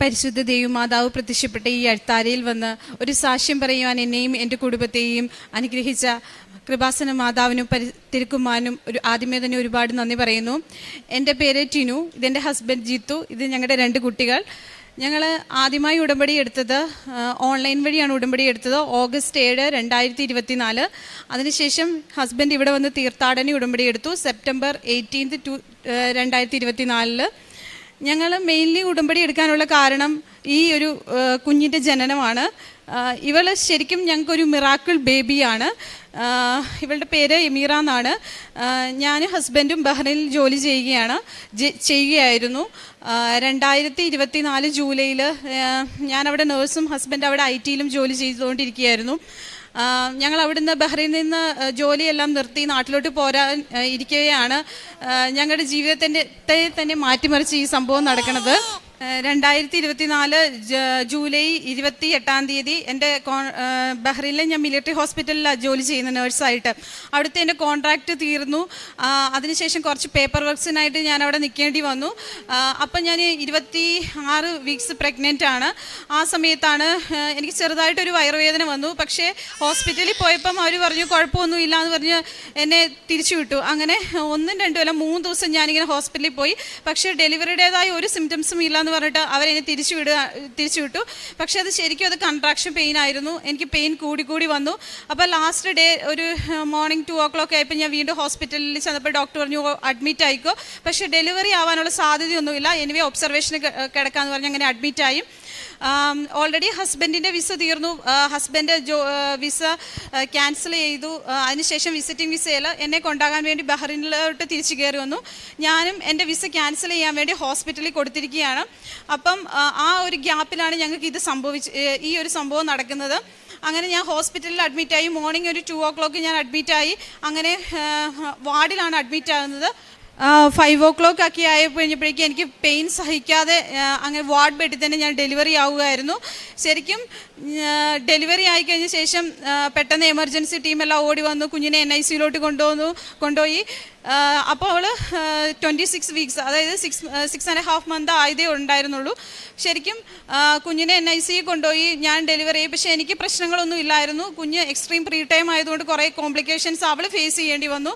പരിശുദ്ധ ദേവിമാതാവ് പ്രത്യക്ഷപ്പെട്ട ഈ അഴ്ത്താരയിൽ വന്ന് ഒരു സാക്ഷ്യം പറയുവാൻ എന്നെയും എന്റെ കുടുംബത്തെയും അനുഗ്രഹിച്ച കൃപാസന മാതാവിനും പരി തിരുക്കുമാനും ഒരു ആദ്യമേ തന്നെ ഒരുപാട് നന്ദി പറയുന്നു. എന്റെ പേര് ടിനു ഇതെന്റെ ഹസ്ബൻഡ് ജീത്തു ഇത് ഞങ്ങളുടെ രണ്ട് കുട്ടികൾ. ഞങ്ങൾ ആദ്യമായി ഉടമ്പടി എടുത്തത് ഓൺലൈൻ വഴിയാണ് ഉടമ്പടി എടുത്തത് ഓഗസ്റ്റ് ഏഴ് രണ്ടായിരത്തി ഇരുപത്തി നാല് അതിനുശേഷം ഹസ്ബൻഡ് ഇവിടെ വന്ന് തീർത്ഥാടന ഉടമ്പടി എടുത്തു സെപ്റ്റംബർ എയ്റ്റീൻത്ത് ടു രണ്ടായിരത്തി ഇരുപത്തി നാലിൽ ഞങ്ങൾ മെയിൻലി ഉടമ്പടി എടുക്കാനുള്ള കാരണം ഈ ഒരു കുഞ്ഞിന്റെ ജനനമാണ്. ഇവൾ ശരിക്കും ഞങ്ങൾക്കൊരു മിറാക്കിൾ ബേബിയാണ് ഇവളുടെ പേര് എമീറ എന്നാണ്. ഞാൻ ഹസ്ബൻഡും ബഹ്റൈനിൽ ജോലി ചെയ്യുകയാണ് ചെയ്യുകയായിരുന്നു. രണ്ടായിരത്തി ഇരുപത്തി നാല് ജൂലൈയിൽ ഞാനവിടെ നേഴ്സും ഹസ്ബൻഡ് അവിടെ ഐ ടിയിലും ജോലി ചെയ്തുകൊണ്ടിരിക്കുകയായിരുന്നു. ഞങ്ങൾ അവിടുന്ന് ബഹ്റൈനിൽ നിന്ന് ജോലിയെല്ലാം നിർത്തി നാട്ടിലോട്ട് പോരാൻ ഇരിക്കുകയാണ്. ഞങ്ങളുടെ ജീവിതത്തിന്റെ തന്നെ മാറ്റിമറിച്ച് ഈ സംഭവം നടക്കുന്നത് രണ്ടായിരത്തി ഇരുപത്തിനാല് ജൂലൈ ഇരുപത്തി എട്ടാം തീയതി എന്റെ ബഹ്റൈനിലെ ഞാൻ മിലിറ്ററി ഹോസ്പിറ്റലിലാണ് ജോലി ചെയ്യുന്ന നേഴ്സായിട്ട്. അവിടുത്തെ എന്റെ കോൺട്രാക്റ്റ് തീർന്നു. അതിനുശേഷം കുറച്ച് പേപ്പർ വർക്ക്സിനായിട്ട് ഞാൻ അവിടെ നിൽക്കേണ്ടി വന്നു. അപ്പം ഞാൻ ഇരുപത്തി ആറ് വീക്സ് പ്രഗ്നന്റ് ആണ്. ആ സമയത്താണ് എനിക്ക് ചെറുതായിട്ടൊരു വയറുവേദന വന്നു. പക്ഷേ ഹോസ്പിറ്റലിൽ പോയപ്പം അവർ പറഞ്ഞു കുഴപ്പമൊന്നും ഇല്ല എന്ന് പറഞ്ഞ് എന്നെ തിരിച്ചു വിട്ടു. അങ്ങനെ ഒന്നും രണ്ടും അല്ല മൂന്ന് ദിവസം ഞാനിങ്ങനെ ഹോസ്പിറ്റലിൽ പോയി. പക്ഷേ ഡെലിവറിയുടേതായ ഒരു സിംറ്റംസും ഇല്ല എന്ന് പറഞ്ഞിട്ട് അവരെന്നെ തിരിച്ചു വിടുക തിരിച്ചു വിട്ടു. പക്ഷേ അത് ശരിക്കും അത് കൺട്രാക്ഷൻ പെയിൻ ആയിരുന്നു. എനിക്ക് പെയിൻ കൂടി കൂടി വന്നു. അപ്പോൾ ലാസ്റ്റ് ഡേ ഒരു മോർണിംഗ് ടു ഓ ക്ലോക്ക് ആയപ്പോൾ ഞാൻ വീണ്ടും ഹോസ്പിറ്റലിൽ ചെന്നപ്പോൾ ഡോക്ടർ പറഞ്ഞു അഡ്മിറ്റ് ആയിക്കോ. പക്ഷേ ഡെലിവറി ആവാനുള്ള സാധ്യതയൊന്നുമില്ല. എനിവേ ഒബ്സർവേഷന് കിടക്കാന്ന് പറഞ്ഞ് അങ്ങനെ അഡ്മിറ്റ് ആയി. ഓൾറെഡി ഹസ്ബൻഡിന്റെ വിസ തീർന്നു. ഹസ്ബൻഡ് ജോ വിസ ക്യാൻസൽ ചെയ്തു. അതിനുശേഷം വിസിറ്റിംഗ് വിസയിൽ എന്നെ കൊണ്ടാകാൻ വേണ്ടി ബഹ്റിനിലോട്ട് തിരിച്ചു കയറി വന്നു. ഞാനും എന്റെ വിസ ക്യാൻസൽ ചെയ്യാൻ വേണ്ടി ഹോസ്പിറ്റലിൽ കൊടുത്തിരിക്കുകയാണ്. അപ്പം ആ ഒരു ഗ്യാപ്പിലാണ് ഞങ്ങൾക്ക് ഇത് സംഭവിച്ച് ഈ ഒരു സംഭവം നടക്കുന്നത്. അങ്ങനെ ഞാൻ ഹോസ്പിറ്റലിൽ അഡ്മിറ്റായി മോർണിംഗ് ഒരു ടു ഓ ക്ലോക്ക് ഞാൻ അഡ്മിറ്റായി അങ്ങനെ വാർഡിലാണ് അഡ്മിറ്റ് ആകുന്നത്. ഫൈവ് ഓ ക്ലോക്ക് ഒക്കെ കഴിഞ്ഞപ്പോഴേക്കും എനിക്ക് പെയിൻ സഹിക്കാതെ അങ്ങനെ വാർഡ് ബെഡിൽ തന്നെ ഞാൻ ഡെലിവറി ആവുകയായിരുന്നു. ശരിക്കും ഡെലിവറി ആയിക്കഴിഞ്ഞ ശേഷം പെട്ടെന്ന് എമർജൻസി ടീമെല്ലാം ഓടി വന്നു കുഞ്ഞിനെ എൻ ഐ സിയിലോട്ട് കൊണ്ടുവന്നു കൊണ്ടുപോയി. അപ്പോൾ അവൾ ട്വന്റി സിക്സ് വീക്സ് അതായത് six six and half month ആയതേ ഉണ്ടായിരുന്നുള്ളൂ. ശരിക്കും കുഞ്ഞിനെ എൻ ഐ സിയിൽ കൊണ്ടുപോയി ഞാൻ ഡെലിവറി ചെയ്യും പക്ഷേ എനിക്ക് പ്രശ്നങ്ങളൊന്നും ഇല്ലായിരുന്നു. കുഞ്ഞ് എക്സ്ട്രീം പ്രീ ടൈം ആയതുകൊണ്ട് കുറേ കോംപ്ലിക്കേഷൻസ് അവൾ ഫേസ് ചെയ്യേണ്ടി വന്നു.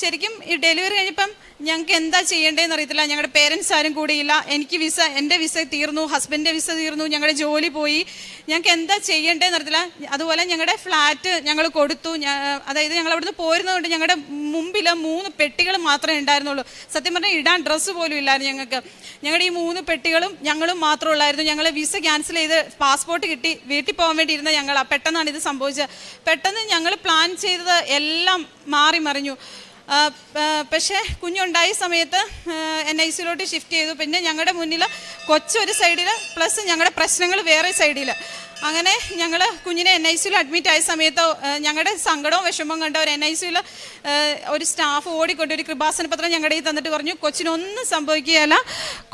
ശരിക്കും ഈ ഡെലിവറി കഴിഞ്ഞപ്പം ഞങ്ങൾക്ക് എന്താ ചെയ്യേണ്ടതെന്ന് അറിയത്തില്ല. ഞങ്ങളുടെ പേരൻസ് ആരും കൂടിയില്ല. എനിക്ക് വിസ എന്റെ വിസ തീർന്നു ഹസ്ബൻഡിന്റെ വിസ തീർന്നു ഞങ്ങളുടെ ജോലി പോയി. ഞങ്ങൾക്ക് എന്താ ചെയ്യേണ്ടതെന്ന് അറിയത്തില്ല. അതുപോലെ ഞങ്ങളുടെ ഫ്ലാറ്റ് ഞങ്ങൾ കൊടുത്തു. അതായത് ഞങ്ങൾ അവിടുന്ന് പോരുന്നതുകൊണ്ട് ഞങ്ങളുടെ മുമ്പിൽ മൂന്ന് പെട്ടികൾ മാത്രമേ ഉണ്ടായിരുന്നുള്ളൂ. സത്യം പറഞ്ഞാൽ ഇടാൻ ഡ്രസ്സ് പോലും ഇല്ലായിരുന്നു ഞങ്ങൾക്ക്. ഞങ്ങളുടെ ഈ മൂന്ന് പെട്ടികളും ഞങ്ങളും മാത്രമേ ഉള്ളായിരുന്നു. ഞങ്ങൾ വിസ ക്യാൻസൽ ചെയ്ത് പാസ്പോർട്ട് കിട്ടി. വീട്ടിൽ പോകാൻ വേണ്ടി ഇരുന്ന ഞങ്ങളാണ് പെട്ടെന്നാണ് ഇത് സംഭവിച്ചത്. പെട്ടെന്ന് ഞങ്ങൾ പ്ലാൻ ചെയ്തത് എല്ലാം മാറി മറിഞ്ഞു. പക്ഷേ കുഞ്ഞുണ്ടായ സമയത്ത് എൻ ഐ സിയിലോട്ട് ഷിഫ്റ്റ് ചെയ്തു. പിന്നെ ഞങ്ങളുടെ മുന്നിൽ കൊച്ചൊരു സൈഡിൽ പ്ലസ് ഞങ്ങളുടെ പ്രശ്നങ്ങൾ വേറെ സൈഡിൽ അങ്ങനെ ഞങ്ങൾ കുഞ്ഞിനെ എൻ ഐ സിയിൽ അഡ്മിറ്റ് ആയ സമയത്ത് ഞങ്ങളുടെ സങ്കടവും വിഷമവും കണ്ട ഒരു എൻ ഐ സിയിൽ ഒരു സ്റ്റാഫ് ഓടിക്കൊണ്ട് ഒരു കൃപാസന പത്രം ഞങ്ങളുടെ ഈ തന്നിട്ട് പറഞ്ഞു കൊച്ചിനൊന്നും സംഭവിക്കുകയല്ല.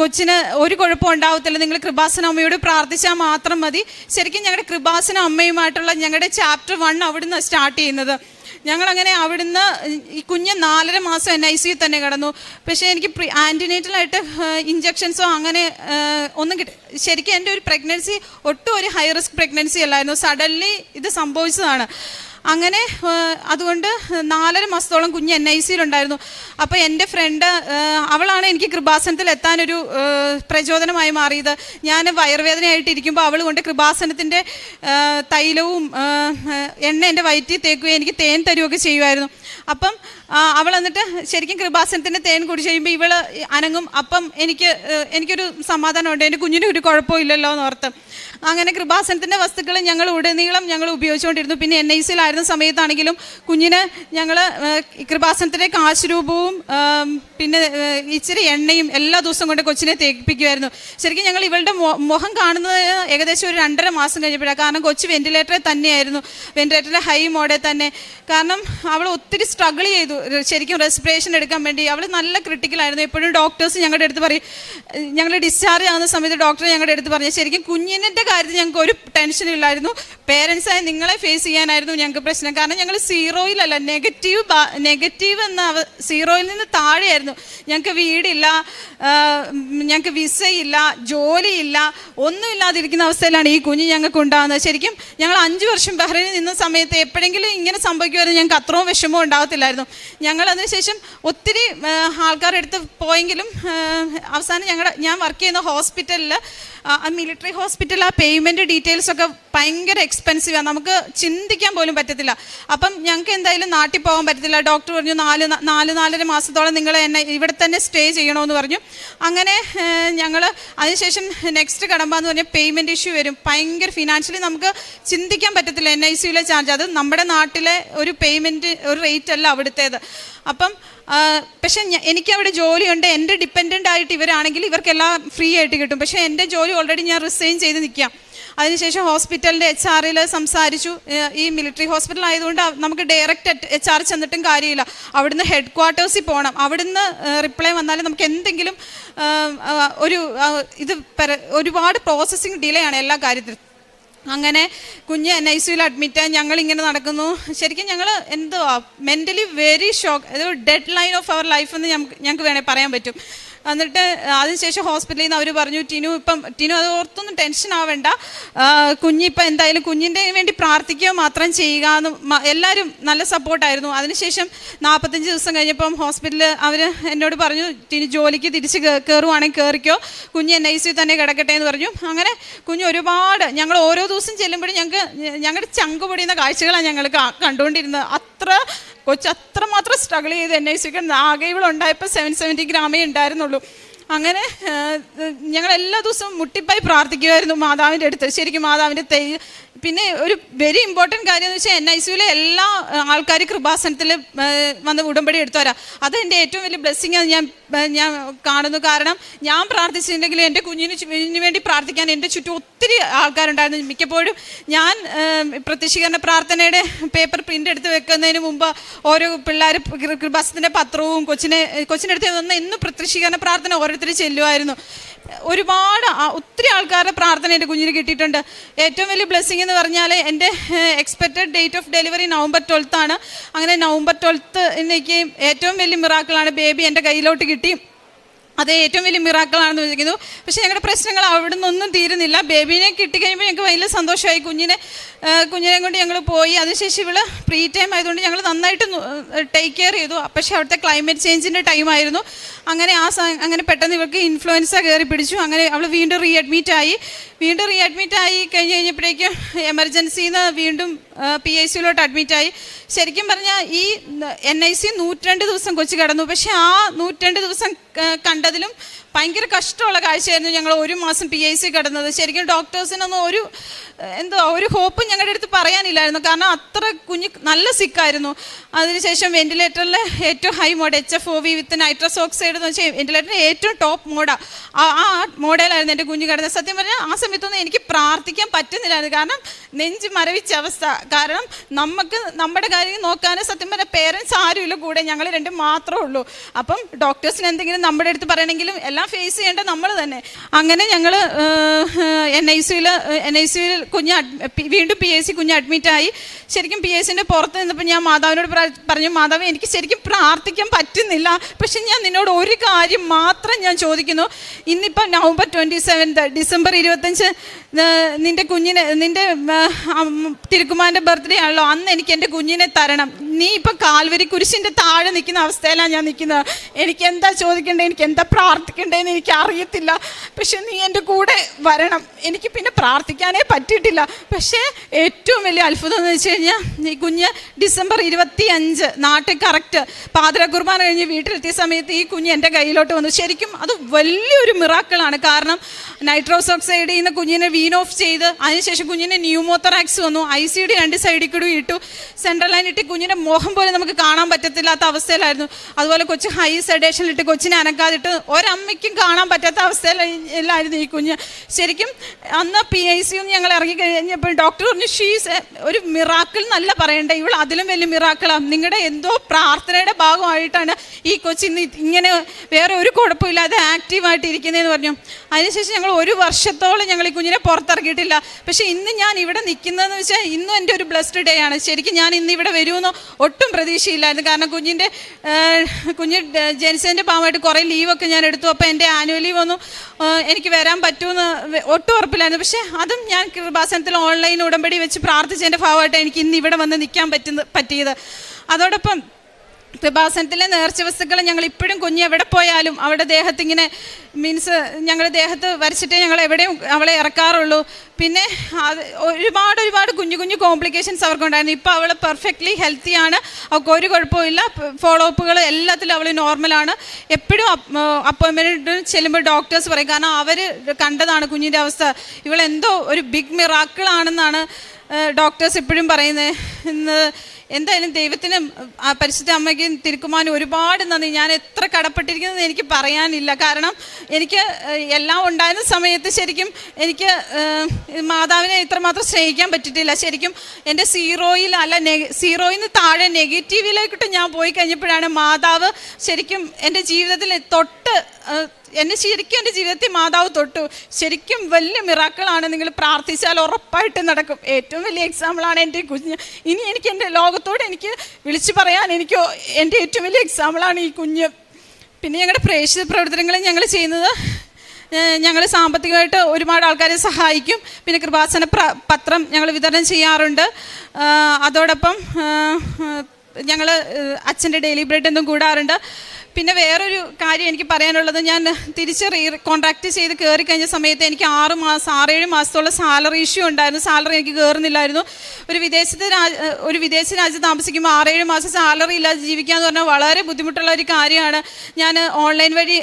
കൊച്ചിന് ഒരു കുഴപ്പം ഉണ്ടാവത്തില്ല. നിങ്ങൾ കൃപാസന അമ്മയോട് പ്രാർത്ഥിച്ചാൽ മാത്രം മതി. ശരിക്കും ഞങ്ങളുടെ കൃപാസന അമ്മയുമായിട്ടുള്ള ഞങ്ങളുടെ ചാപ്റ്റർ വൺ അവിടുന്ന് സ്റ്റാർട്ട് ചെയ്യുന്നത്. ഞങ്ങളങ്ങനെ അവിടുന്ന് ഈ കുഞ്ഞ് നാലര മാസം എൻ ഐ സിയിൽ തന്നെ കിടന്നു. പക്ഷേ എനിക്ക് പ്രീ ആന്റിനേറ്റലായിട്ട് ഇഞ്ചെക്ഷൻസോ അങ്ങനെ ഒന്നും കിട്ടി ശരിക്കും എന്റെ ഒരു പ്രഗ്നൻസി ഒട്ടും ഒരു ഹൈ റിസ്ക് പ്രഗ്നൻസി അല്ലായിരുന്നു. സഡൻലി ഇത് സംഭവിച്ചതാണ്. അങ്ങനെ അതുകൊണ്ട് നാലര മാസത്തോളം കുഞ്ഞ് എൻ ഐ സിയിലുണ്ടായിരുന്നു അപ്പോൾ എന്റെ ഫ്രണ്ട് അവളാണ് എനിക്ക് കൃപാസനത്തിൽ എത്താനൊരു പ്രചോദനമായി മാറിയത്. ഞാൻ വയറുവേദനയായിട്ട് ഇരിക്കുമ്പോൾ അവൾ കൊണ്ട് കൃപാസനത്തിന്റെ തൈലവും എണ്ണ എന്റെ വയറ്റിൽ തേക്കുകയും എനിക്ക് തേൻ തരുകയൊക്കെ ചെയ്യുമായിരുന്നു. അപ്പം അവൾ എന്നിട്ട് ശരിക്കും കൃപാസനത്തിന്റെ തേൻ കുടിച്ച് ചെയ്യുമ്പോൾ ഇവൾ അനങ്ങും. അപ്പം എനിക്ക് എനിക്കൊരു സമാധാനമുണ്ട്. എന്റെ കുഞ്ഞിന് ഒരു കുഴപ്പമില്ലല്ലോ എന്ന് ഓർത്ത്. അങ്ങനെ കൃപാസനത്തിന്റെ വസ്തുക്കൾ ഞങ്ങൾ ഉടനീളം ഞങ്ങൾ ഉപയോഗിച്ചുകൊണ്ടിരുന്നു. പിന്നെ എൻ ഐ സിയിലായിരുന്ന സമയത്താണെങ്കിലും കുഞ്ഞിന് ഞങ്ങൾ കൃപാസനത്തിന്റെ കാശുരൂപവും പിന്നെ ഇച്ചിരി എണ്ണയും എല്ലാ ദിവസവും കൊണ്ട് കൊച്ചിനെ തേപ്പിക്കുമായിരുന്നു ശരിക്കും ഞങ്ങൾ ഇവളുടെ മുഖം കാണുന്നത് ഏകദേശം ഒരു രണ്ടര മാസം കഴിഞ്ഞപ്പോഴാണ് കാരണം കൊച്ചു വെന്റിലേറ്ററിൽ തന്നെയായിരുന്നു. വെന്റിലേറ്ററിലെ ഹൈ മോഡേ തന്നെ. കാരണം അവൾ ഒത്തിരി സ്ട്രഗിൾ ചെയ്തു. ശരിക്കും റെസ്പിറേഷൻ എടുക്കാൻ വേണ്ടി അവൾ നല്ല ക്രിട്ടിക്കലായിരുന്നു എപ്പോഴും ഡോക്ടേഴ്സ് ഞങ്ങളുടെ അടുത്ത് പറയും ഞങ്ങൾ ഡിസ്ചാർജ് ആകുന്ന സമയത്ത് ഡോക്ടർ ഞങ്ങളുടെ അടുത്ത് പറഞ്ഞു ശരിക്കും കുഞ്ഞിന്റെ കാര്യത്തിൽ ഞങ്ങൾക്ക് ഒരു ടെൻഷനും ഇല്ലായിരുന്നു. പേരൻസായി നിങ്ങളെ ഫേസ് ചെയ്യാനായിരുന്നു ഞങ്ങൾക്ക് പ്രശ്നം. കാരണം ഞങ്ങൾ സീറോയിലല്ല നെഗറ്റീവ് നെഗറ്റീവ് എന്ന സീറോയിൽ നിന്ന് താഴെയായിരുന്നു. ഞങ്ങൾക്ക് വീടില്ല ഞങ്ങൾക്ക് വിസയില്ല ജോലിയില്ല ഒന്നുമില്ലാതിരിക്കുന്ന അവസ്ഥയിലാണ് ഈ കുഞ്ഞ് ഞങ്ങൾക്ക് ഉണ്ടാകുന്നത്. ശരിക്കും ഞങ്ങൾ അഞ്ച് വർഷം ബഹ്റൈനിൽ നിന്ന സമയത്ത് എപ്പോഴെങ്കിലും ഇങ്ങനെ സംഭവിക്കുമായിരുന്നു. ഞങ്ങൾക്ക് അത്രയും വിഷമം ഉണ്ടാകത്തില്ലായിരുന്നു. ഞങ്ങൾ അതിനുശേഷം ഒത്തിരി ആൾക്കാരുടെ അടുത്ത് പോയെങ്കിലും അവസാനം ഞങ്ങളുടെ ഞാൻ വർക്ക് ചെയ്യുന്ന ഹോസ്പിറ്റലിൽ ആ മിലിറ്ററി ഹോസ്പിറ്റൽ ആ പേയ്മെന്റ് ഡീറ്റെയിൽസ് ഒക്കെ ഭയങ്കര എക്സ്പെൻസീവാണ് നമുക്ക് ചിന്തിക്കാൻ പോലും പറ്റത്തില്ല. അപ്പം ഞങ്ങൾക്ക് എന്തായാലും നാട്ടിൽ പോകാൻ പറ്റത്തില്ല. ഡോക്ടർ പറഞ്ഞു നാല് നാല് നാലര മാസത്തോളം നിങ്ങൾ എന്നെ ഇവിടെ തന്നെ സ്റ്റേ ചെയ്യണമെന്ന് പറഞ്ഞു. അങ്ങനെ ഞങ്ങൾ അതിനുശേഷം നെക്സ്റ്റ് കടമ്പ എന്ന് പറഞ്ഞാൽ പേയ്മെന്റ് ഇഷ്യൂ വരും. ഭയങ്കര ഫിനാൻഷ്യലി നമുക്ക് ചിന്തിക്കാൻ പറ്റത്തില്ല. എൻ ഐ സിയിലെ ചാർജ് അത് നമ്മുടെ നാട്ടിലെ ഒരു പേയ്മെന്റ് ഒരു റേറ്റ് അല്ല അവിടുത്തേത്. അപ്പം പക്ഷേ എനിക്ക് അവിടെ ജോലിയുണ്ട്. എന്റെ ഡിപ്പെൻഡന്റ് ആയിട്ട് ഇവരാണെങ്കിൽ ഇവർക്കെല്ലാം ഫ്രീ ആയിട്ട് കിട്ടും. പക്ഷേ എന്റെ ജോലി ഓൾറെഡി ഞാൻ റിസൈൻ ചെയ്ത് നിൽക്കാം. അതിനുശേഷം ഹോസ്പിറ്റലിന്റെ എച്ച് ആറിൽ സംസാരിച്ചു. ഈ മിലിറ്ററി ഹോസ്പിറ്റൽ ആയതുകൊണ്ട് നമുക്ക് ഡയറക്റ്റ് എച്ച് ആർ ചെന്നിട്ടും കാര്യമില്ല. അവിടുന്ന് ഹെഡ് ക്വാർട്ടേഴ്സിൽ പോകണം. അവിടുന്ന് റിപ്ലൈ വന്നാലും നമുക്ക് എന്തെങ്കിലും ഒരു ഇത് ഒരുപാട് പ്രോസസ്സിങ് ഡിലേ ആണ് എല്ലാ കാര്യത്തിലും. അങ്ങനെ കുഞ്ഞ് എൻ ഐ സിയിൽ അഡ്മിറ്റായി ഞങ്ങൾ ഇങ്ങനെ നടക്കുന്നു. ശരിക്കും ഞങ്ങൾ എന്തുവാ മെന്റലി വെരി ഷോക്ക് ഒരു deadline of our life എന്ന് ഞങ്ങൾക്ക് ഞങ്ങൾക്ക് വേണേൽ പറയാൻ പറ്റും. എന്നിട്ട് അതിനുശേഷം ഹോസ്പിറ്റലിൽ നിന്ന് അവർ പറഞ്ഞു ടിനു ഇപ്പം ടിനു അത് ഓർത്തൊന്നും ടെൻഷൻ ആവേണ്ട. കുഞ്ഞി കുഞ്ഞിപ്പം എന്തായാലും കുഞ്ഞിന്റെ വേണ്ടി പ്രാർത്ഥിക്കുക മാത്രം ചെയ്യുക എന്ന് എല്ലാവരും നല്ല സപ്പോർട്ടായിരുന്നു അതിനുശേഷം നാൽപ്പത്തഞ്ച് ദിവസം കഴിഞ്ഞപ്പം ഹോസ്പിറ്റലിൽ അവർ എന്നോട് പറഞ്ഞു ടിനു ജോലിക്ക് തിരിച്ച് കയറുവാണെങ്കിൽ കയറിക്കോ കുഞ്ഞ് എൻ ഐ സി തന്നെ കിടക്കട്ടെ എന്ന് പറഞ്ഞു. അങ്ങനെ കുഞ്ഞ് ഒരുപാട് ഞങ്ങൾ ഓരോ ദിവസം ചെല്ലുമ്പോഴും ഞങ്ങൾക്ക് ഞങ്ങളുടെ ചങ്ക് പൊടിയുന്ന കാഴ്ചകളാണ് ഞങ്ങൾ കണ്ടുകൊണ്ടിരുന്നത്. അത്ര കൊച്ച് അത്രമാത്രം സ്ട്രഗിൾ ചെയ്ത് എൻ ഐ സിക്ക് ആകെ ഇവളുണ്ടായപ്പോൾ സെവൻ സെവന്റി ഗ്രാമേ ഉണ്ടായിരുന്നുള്ളൂ. അങ്ങനെ ഞങ്ങൾ എല്ലാ ദിവസവും മുട്ടിപ്പായി പ്രാർത്ഥിക്കുമായിരുന്നു മാതാവിന്റെ അടുത്ത്. ശരിക്കും മാതാവിന്റെ തൈ പിന്നെ ഒരു വെരി ഇമ്പോർട്ടന്റ് കാര്യം എന്ന് വെച്ചാൽ എൻ ഐ സിയിലെ എല്ലാ ആൾക്കാർ കൃപാസനത്തിൽ വന്ന് ഉടമ്പടി എടുത്തുവരാം. അത് എന്റെ ഏറ്റവും വലിയ ബ്ലെസ്സിങ് ആണ് ഞാൻ ഞാൻ കാണുന്നു. കാരണം ഞാൻ പ്രാർത്ഥിച്ചിട്ടുണ്ടെങ്കിൽ എന്റെ കുഞ്ഞിന് വേണ്ടി പ്രാർത്ഥിക്കാൻ എന്റെ ചുറ്റും ഒത്തിരി ആൾക്കാരുണ്ടായിരുന്നു. മിക്കപ്പോഴും ഞാൻ പ്രത്യക്ഷീകരണ പ്രാർത്ഥനയുടെ പേപ്പർ പ്രിന്റ് എടുത്ത് വെക്കുന്നതിന് മുമ്പ് ഓരോ പിള്ളേർ കൃപാസനത്തിന്റെ പത്രവും കൊച്ചിനെ കൊച്ചിന്റെ അടുത്ത് വന്ന ഇന്ന് പ്രത്യക്ഷീകരണ പ്രാർത്ഥന ഓരോരുത്തർ ചെല്ലുമായിരുന്നു. ഒരുപാട് ഒത്തിരി ആൾക്കാരുടെ പ്രാർത്ഥന എന്റെ കുഞ്ഞിന് കിട്ടിയിട്ടുണ്ട്. ഏറ്റവും വലിയ ബ്ലെസ്സിങ് എന്ന് പറഞ്ഞാൽ എന്റെ expected date of delivery November ട്വൽത്താണ് അങ്ങനെ നവംബർ ട്വൽത്ത് എനിക്ക് ഏറ്റവും വലിയ മിറാക്കിളാണ് ബേബി എന്റെ കയ്യിലോട്ട് കിട്ടി. അത് ഏറ്റവും വലിയ മിറാക്കളാണെന്ന് വിചാരിക്കുന്നു. പക്ഷേ ഞങ്ങളുടെ പ്രശ്നങ്ങൾ അവിടെ നിന്നൊന്നും തീരുന്നില്ല. ബേബീനെ കിട്ടിക്കഴിയുമ്പോൾ ഞങ്ങൾക്ക് വലിയ സന്തോഷമായി. കുഞ്ഞിനെ കുഞ്ഞിനെ കൊണ്ട് ഞങ്ങൾ പോയി. അതിനുശേഷം ഇവൾ ഫ്രീ ടൈം ആയതുകൊണ്ട് ഞങ്ങൾ നന്നായിട്ട് ടേക്ക് കെയർ ചെയ്തു. പക്ഷേ അവിടുത്തെ ക്ലൈമറ്റ് ചേഞ്ചിന്റെ ടൈമായിരുന്നു അങ്ങനെ ആ അങ്ങനെ പെട്ടെന്ന് ഇവർക്ക് ഇൻഫ്ലുവൻസ കയറി പിടിച്ചു. അങ്ങനെ അവൾ വീണ്ടും റീ അഡ്മിറ്റ് ആയി. വീണ്ടും റീ അഡ്മിറ്റ് ആയി കഴിഞ്ഞ് കഴിഞ്ഞപ്പോഴേക്കും എമർജൻസിയിൽ നിന്ന് വീണ്ടും പി ഐ സിയിലോട്ട് അഡ്മിറ്റ് ആയി. ശരിക്കും പറഞ്ഞാൽ ഈ എൻ ഐ സി നൂറ്റിരണ്ട് ദിവസം കൊച്ചു കിടന്നു. പക്ഷേ ആ നൂറ്റിരണ്ട് ദിവസം ക- കണ്ടതിലും ഭയങ്കര കഷ്ടമുള്ള കാഴ്ചയായിരുന്നു ഞങ്ങൾ ഒരു മാസം പി ഐ സി കിടന്നത്. ശരിക്കും ഡോക്ടേഴ്സിനൊന്നും ഒരു എന്തോ ഒരു ഹോപ്പും ഞങ്ങളുടെ അടുത്ത് പറയാനില്ലായിരുന്നു. കാരണം അത്ര കുഞ്ഞ് നല്ല സിക്കായിരുന്നു അതിനുശേഷം വെന്റിലേറ്ററിൽ ഏറ്റവും high mode H F O V with nitrous oxide എന്ന് വെച്ചാൽ വെന്റിലേറ്ററിന്റെ ഏറ്റവും ടോപ്പ് മോഡാണ് ആ ആ മോഡലായിരുന്നു എന്റെ കുഞ്ഞ് കിടന്നത്. സത്യം പറഞ്ഞാൽ ആ സമയത്തൊന്നും എനിക്ക് പ്രാർത്ഥിക്കാൻ പറ്റുന്നില്ലായിരുന്നു. കാരണം നെഞ്ച് മരവിച്ച അവസ്ഥ. കാരണം നമുക്ക് നമ്മുടെ കാര്യം നോക്കാനും സത്യം പറഞ്ഞാൽ പേരൻസ് ആരുമില്ല. കൂടെ ഞങ്ങൾ രണ്ടും മാത്രമേ ഉള്ളൂ. അപ്പം ഡോക്ടേഴ്സിന് എന്തെങ്കിലും നമ്മുടെ അടുത്ത് പറയണമെങ്കിലും എല്ലാം ഫേസ് ചെയ്യേണ്ട നമ്മൾ തന്നെ. അങ്ങനെ ഞങ്ങൾ എൻ ഐ സിയിൽ എൻ ഐ സിയിൽ കുഞ്ഞ് വീണ്ടും പി എസ് സി കുഞ്ഞ് അഡ്മിറ്റായി ശരിക്കും പി എസ് സിന്റെ പുറത്ത് നിന്നപ്പോൾ ഞാൻ മാതാവിനോട് പറഞ്ഞു മാതാവ് എനിക്ക് ശരിക്കും പ്രാർത്ഥിക്കാൻ പറ്റുന്നില്ല. പക്ഷെ ഞാൻ നിന്നോട് ഒരു കാര്യം മാത്രം ഞാൻ ചോദിക്കുന്നു. ഇന്നിപ്പം നവംബർ ട്വന്റി സെവൻത്ത് ഡിസംബർ ഇരുപത്തഞ്ച് നിന്റെ കുഞ്ഞിനെ നിന്റെ തിരുക്കുമാന്റെ ബർത്ത്ഡേ ആണല്ലോ. അന്ന് എനിക്ക് എന്റെ കുഞ്ഞിനെ തരണം. നീ ഇപ്പം കാൽവരി കുരിശിന്റെ താഴെ നിൽക്കുന്ന അവസ്ഥയിലാണ് ഞാൻ നിൽക്കുന്നത്. എനിക്ക് എന്താ ചോദിക്കേണ്ടത്? എനിക്ക് എന്താ പ്രാർത്ഥിക്കേണ്ടതെന്ന് എനിക്ക് അറിയത്തില്ല പക്ഷെ നീ എന്റെ കൂടെ വരണം. എനിക്ക് പിന്നെ പ്രാർത്ഥിക്കാനേ പറ്റിയിട്ടില്ല. പക്ഷേ ഏറ്റവും വലിയ അത്ഭുതം എന്ന് വെച്ച് കഴിഞ്ഞാൽ ഈ കുഞ്ഞ് ഡിസംബർ ഇരുപത്തി അഞ്ച് നാട്ടിൽ കറക്റ്റ് പാതിര കുർബാന കഴിഞ്ഞ് വീട്ടിലെത്തിയ സമയത്ത് ഈ കുഞ്ഞ് എന്റെ കയ്യിലോട്ട് വന്നു. ശരിക്കും അത് വലിയൊരു മിറാക്കിളാണ് കാരണം നൈട്രോസ് നിന്ന് കുഞ്ഞിനെ വീൻ ഓഫ് ചെയ്ത് അതിനുശേഷം കുഞ്ഞിന് ന്യൂമോത്തറാക്സ് വന്നു. ഐ സി ഡി രണ്ട് സൈഡിൽ കൂടി ഇട്ടു. സെൻട്രൽ ലൈൻ ഇട്ട് കുഞ്ഞിന്റെ മുഖം പോലും നമുക്ക് കാണാൻ പറ്റത്തില്ലാത്ത അവസ്ഥയിലായിരുന്നു. അതുപോലെ കൊച്ചു ഹൈ സെഡേഷനിലിട്ട് കൊച്ചിനെ അനക്കാതിട്ട് ഒരമ്മയ്ക്കും കാണാൻ പറ്റാത്ത അവസ്ഥയിലായിരുന്നു ഈ കുഞ്ഞ്. ശരിക്കും അന്ന് പി ഐ സി ഞങ്ങൾ ഇറങ്ങി കഴിഞ്ഞപ്പോൾ ഡോക്ടർ പറഞ്ഞു ഷീസ് ഒരു മിറാക്കിൾ എന്നല്ല പറയണ്ട ഇവൾ അതിലും വലിയ മിറാക്കിളാണ് നിങ്ങളുടെ എന്തോ പ്രാർത്ഥനയുടെ ഭാഗമായിട്ടാണ് ഈ കൊച്ചിന്ന് ഇങ്ങനെ വേറെ ഒരു കുഴപ്പമില്ലാതെ ആക്റ്റീവായിട്ട് ഇരിക്കുന്നതെന്ന് പറഞ്ഞു. അതിനുശേഷം ഞങ്ങൾ ഒരു വർഷത്തോളം ഞങ്ങൾ ഈ കുഞ്ഞിനെ പുറത്തിറക്കിയിട്ടില്ല. പക്ഷേ ഇന്ന് ഞാൻ ഇവിടെ നിൽക്കുന്നതെന്ന് വെച്ചാൽ ഇന്നും എന്റെ ഒരു ബ്ലസ്ഡ് ഡേ ആണ്. ശരിക്കും ഞാൻ ഇന്ന് ഇവിടെ വരുമെന്ന് ഒട്ടും പ്രതീക്ഷയില്ലായിരുന്നു. കാരണം കുഞ്ഞിന്റെ കുഞ്ഞ് ജനിച്ചതിന്റെ ഭാഗമായിട്ട് കുറേ ലീവൊക്കെ ഞാൻ എടുത്തു. അപ്പോൾ എന്റെ ആനുവൽ ലീവ് ഒന്നും എനിക്ക് വരാൻ പറ്റുമെന്ന് ഒട്ടും ഉറപ്പില്ലായിരുന്നു. പക്ഷേ അതും ഞാൻ കൃപാസനത്തിൽ ഓൺലൈൻ ഉടമ്പടി വെച്ച് പ്രാർത്ഥിച്ചതിന്റെ ഭാഗമായിട്ട് എനിക്ക് ഇന്ന് ഇവിടെ വന്ന് നിൽക്കാൻ പറ്റുന്ന പറ്റിയത്. അതോടൊപ്പം കൃപാസനത്തിലെ നേർച്ച വസ്തുക്കൾ ഞങ്ങൾ ഇപ്പോഴും കുഞ്ഞ് എവിടെ പോയാലും അവിടെ ദേഹത്ത് ഇങ്ങനെ മീൻസ് ഞങ്ങൾ ദേഹത്ത് വരച്ചിട്ടേ ഞങ്ങൾ എവിടെയും അവളെ ഇറക്കാറുള്ളൂ. പിന്നെ അത് ഒരുപാട് ഒരുപാട് കുഞ്ഞു കുഞ്ഞു കോംപ്ലിക്കേഷൻസ് അവർക്കുണ്ടായിരുന്നു. ഇപ്പോൾ അവൾ പെർഫെക്റ്റ്ലി ഹെൽത്തിയാണ് അവൾക്ക് ഒരു കുഴപ്പമില്ല ഫോളോ അപ്പുകൾ എല്ലാത്തിലും അവൾ നോർമലാണ് എപ്പോഴും അപ്പോയിൻമെന്റ് ചെല്ലുമ്പോൾ ഡോക്ടേഴ്സ് പറയും. കാരണം അവർ കണ്ടതാണ് കുഞ്ഞിന്റെ അവസ്ഥ. ഇവളെന്തോ ഒരു ബിഗ് മിറാക്കിളാണെന്നാണ് ഡോക്ടേഴ്സ് ഇപ്പോഴും പറയുന്നത് എന്തായാലും ദൈവത്തിനും ആ പരിശുദ്ധ അമ്മയ്ക്കും തിരുക്കുമാനും ഒരുപാട് നന്ദി. ഞാൻ എത്ര കടപ്പെട്ടിരിക്കുന്നത് എനിക്ക് പറയാനില്ല. കാരണം എനിക്ക് എല്ലാം ഉണ്ടായിരുന്ന സമയത്ത് ശരിക്കും എനിക്ക് മാതാവിനെ ഇത്രമാത്രം സ്നേഹിക്കാൻ പറ്റിയിട്ടില്ല. ശരിക്കും എന്റെ സീറോയിൽ അല്ല സീറോയിൽ നിന്ന് താഴെ നെഗറ്റീവിലേക്കിട്ട് ഞാൻ പോയി കഴിഞ്ഞപ്പോഴാണ് മാതാവ് ശരിക്കും എന്റെ ജീവിതത്തിൽ തൊട്ട് എന്നെ ശരിക്കും എന്റെ ജീവിതത്തിൽ മാതാവ് തൊട്ടു. ശരിക്കും വലിയ മിറാക്കളാണ് നിങ്ങൾ പ്രാർത്ഥിച്ചാൽ ഉറപ്പായിട്ട് നടക്കും. ഏറ്റവും വലിയ എക്സാമ്പിളാണ് എന്റെ കുഞ്ഞ്. ഇനി എനിക്ക് എന്റെ ലോകത്തോട് എനിക്ക് വിളിച്ചു പറയാൻ എനിക്ക് എന്റെ ഏറ്റവും വലിയ എക്സാമ്പിളാണ് ഈ കുഞ്ഞ്. പിന്നെ ഞങ്ങളുടെ പ്രേക്ഷിത പ്രവർത്തനങ്ങൾ ഞങ്ങൾ ചെയ്യുന്നത് ഞങ്ങൾ സാമ്പത്തികമായിട്ട് ഒരുപാട് ആൾക്കാരെ സഹായിക്കും. പിന്നെ കൃപാസന പത്രം ഞങ്ങൾ വിതരണം ചെയ്യാറുണ്ട്. അതോടൊപ്പം ഞങ്ങൾ അച്ഛന്റെ ഡെയിലി ബ്രെഡ് എന്നും കൂടാറുണ്ട്. പിന്നെ വേറൊരു കാര്യം എനിക്ക് പറയാനുള്ളത്. ഞാൻ തിരിച്ച് റീ കോൺട്രാക്ട് ചെയ്ത് കയറി കഴിഞ്ഞ സമയത്ത് എനിക്ക് ആറ് മാസം ആറേഴ് മാസത്തോളം സാലറി ഇഷ്യൂ ഉണ്ടായിരുന്നു. സാലറി എനിക്ക് കയറുന്നില്ലായിരുന്നു ഒരു വിദേശത്തെ രാജ ഒരു വിദേശ രാജ്യത്ത് താമസിക്കുമ്പോൾ ആറേഴ് മാസം സാലറി ഇല്ലാതെ ജീവിക്കുക എന്ന് പറഞ്ഞാൽ വളരെ ബുദ്ധിമുട്ടുള്ള ഒരു കാര്യമാണ്. ഞാൻ ഓൺലൈൻ വഴി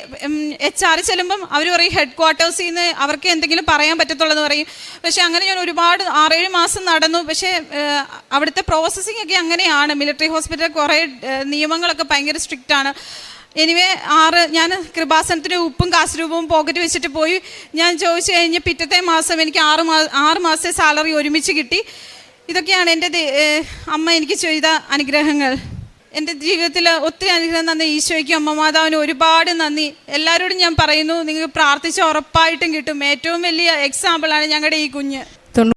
എച്ച് ആർ ചെല്ലുമ്പം അവർ പറയും ഹെഡ് ക്വാർട്ടേഴ്സിൽ നിന്ന് അവർക്ക് എന്തെങ്കിലും പറയാൻ പറ്റത്തുള്ളൂ എന്ന് പറയും. പക്ഷേ അങ്ങനെ ഞാൻ ഒരുപാട് ആറേഴ് മാസം നടന്നു. പക്ഷേ അവിടുത്തെ പ്രോസസ്സിംഗ് ഒക്കെ അങ്ങനെയാണ്. മിലിറ്ററി ഹോസ്പിറ്റൽ കുറേ നിയമങ്ങളൊക്കെ ഭയങ്കര സ്ട്രിക്റ്റ് ആണ്. എനിവേ ആറ് ഞാൻ കൃപാസനത്തിന് ഉപ്പും കാശുരൂപവും പോക്കറ്റ് വെച്ചിട്ട് പോയി. ഞാൻ ചോദിച്ചു കഴിഞ്ഞ് പിറ്റത്തെ മാസം എനിക്ക് ആറ് മാ ആറ് മാസത്തെ സാലറി ഒരുമിച്ച് കിട്ടി. ഇതൊക്കെയാണ് എന്റെ അമ്മ എനിക്ക് ചെയ്ത അനുഗ്രഹങ്ങൾ. എന്റെ ജീവിതത്തിൽ ഒത്തിരി അനുഗ്രഹം നന്ദി ഈശോയ്ക്കും അമ്മ മാതാവിനും ഒരുപാട് നന്ദി. എല്ലാവരോടും ഞാൻ പറയുന്നു നിങ്ങൾ പ്രാർത്ഥിച്ച ഉറപ്പായിട്ടും കിട്ടും. ഏറ്റവും വലിയ എക്സാമ്പിളാണ് ഞങ്ങളുടെ ഈ കുഞ്ഞ്.